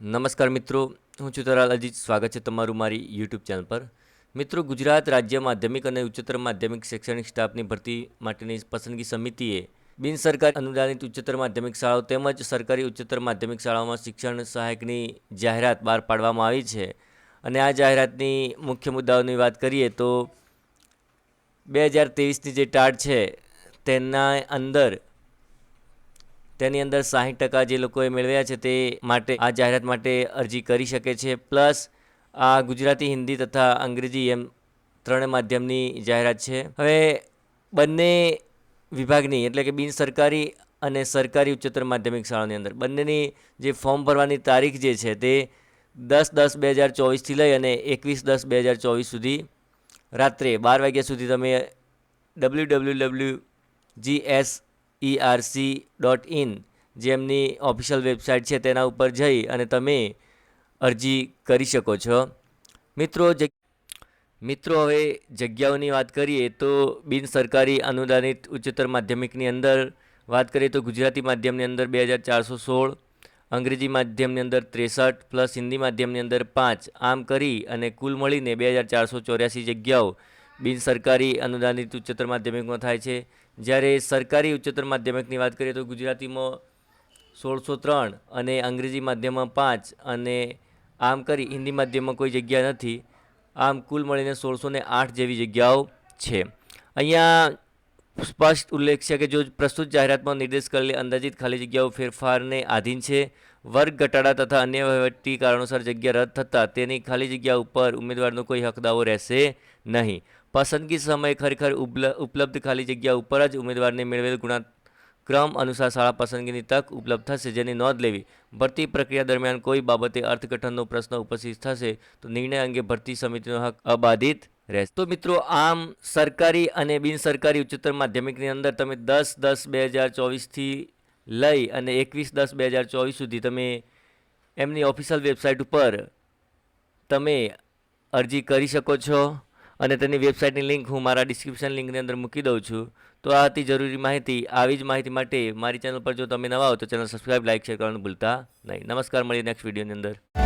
નમસ્કાર મિત્રો, હું ચિતરાલ તરાલ અજીત. સ્વાગત છે તમારું મારી યુટ્યુબ ચેનલ પર. મિત્રો, ગુજરાત રાજ્ય માધ્યમિક અને ઉચ્ચતર માધ્યમિક શૈક્ષણિક સ્ટાફની ભરતી માટેની પસંદગી સમિતિએ બિન સરકારી અનુદાનિત ઉચ્ચતર માધ્યમિક શાળાઓ તેમજ સરકારી ઉચ્ચતર માધ્યમિક શાળાઓમાં શિક્ષણ સહાયકની જાહેરાત બહાર પાડવામાં આવી છે. અને આ જાહેરાતની મુખ્ય મુદ્દાઓની વાત કરીએ તો બે હજાર ત્રેવીસની જે ટાટ છે, તેના અંદર તેની અંદર સાહીઠ ટકા જે લોકોએ મેળવ્યા છે તે માટે આ જાહેરાત માટે અરજી કરી શકે છે. પ્લસ આ ગુજરાતી, હિન્દી તથા અંગ્રેજી એમ ત્રણે માધ્યમની જાહેરાત છે. હવે બંને વિભાગની, એટલે કે બિન સરકારી અને સરકારી ઉચ્ચતર માધ્યમિક શાળાની અંદર, બંનેની જે ફોર્મ ભરવાની તારીખ જે છે તે દસ દસ બે હજાર ચોવીસથી લઈ અને એકવીસ દસ બે હજાર ચોવીસ સુધી રાત્રે બાર વાગ્યા સુધી તમે W W W G S ERC dot in જેમની ઓફિશિયલ વેબસાઇટ છે તેના ઉપર જઈ અને તમે અરજી કરી શકો છો. મિત્રો મિત્રો, હવે જગ્યાઓની વાત કરીએ તો બિન સરકારી અનુદાનિત ઉચ્ચતર માધ્યમિકની અંદર વાત કરીએ તો ગુજરાતી માધ્યમની અંદર બે હજાર ચારસો સોળ, અંગ્રેજી માધ્યમની અંદર ત્રેસઠ, પ્લસ હિન્દી માધ્યમની અંદર પાંચ, આમ કરી અને કુલ મળીને બે હજાર ચારસો ચોર્યાસી જગ્યાઓ બિન સરકારી અનુદાનિત ઉચ્ચતર માધ્યમિકમાં થાય છે. જ્યારે સરકારી ઉચ્ચતર માધ્યમિકની વાત કરીએ તો ગુજરાતીમાં સોળસો ત્રણ અને અંગ્રેજી માધ્યમમાં પાંચ અને આમ કરી હિન્દી માધ્યમમાં કોઈ જગ્યા નથી. આમ કુલ મળીને સોળસો આઠ જેવી જગ્યાઓ છે. અહીંયા સ્પષ્ટ ઉલ્લેખ છે કે જો પ્રસ્તુત જાહેરાતમાં નિર્દેશ કરેલી અંદાજિત ખાલી જગ્યાઓ ફેરફારને આધીન છે, વર્ગ, ઘટાડા તથા અન્ય વહીવટી કારણોસર જગ્યા રદ થતાં તેની ખાલી જગ્યા ઉપર ઉમેદવારનો કોઈ હક રહેશે નહીં. પસંદગી સમયે ખરેખર ઉપલ- ઉપલબ્ધ ખાલી જગ્યા ઉપર જ ઉમેદવારને મેળવેલ ગુણાક્રમ અનુસાર શાળા પસંદગીની તક ઉપલબ્ધ થશે જેની નોંધ લેવી. ભરતી પ્રક્રિયા દરમિયાન કોઈ બાબતે અર્થઘટનનો પ્રશ્ન ઉપસ્થિત થશે તો નિર્ણય અંગે ભરતી સમિતિનો હક અબાધિત રહેશે. તો મિત્રો, આમ સરકારી અને બિનસરકારી ઉચ્ચતર માધ્યમિકની અંદર તમે દસ દસ બે હજાર ચોવીસથી લઈ અને એકવીસ દસ બે હજાર ચોવીસ સુધી તમે એમની ઓફિશિયલ વેબસાઇટ ઉપર તમે અરજી કરી શકો છો અને તેની વેબસાઇટની લિંક હું મારા ડિસ્ક્રિપ્શન લિંકની અંદર મૂકી દઉં છું. તો આ હતી જરૂરી માહિતી. આવી જ માહિતી માટે મારી ચેનલ પર જો તમે નવા હો તો ચેનલ સબસ્ક્રાઈબ લાઇક, શેર કરવાનું ભૂલતા નહીં. નમસ્કાર, મળીએ નેક્સ્ટ વિડીયોની અંદર.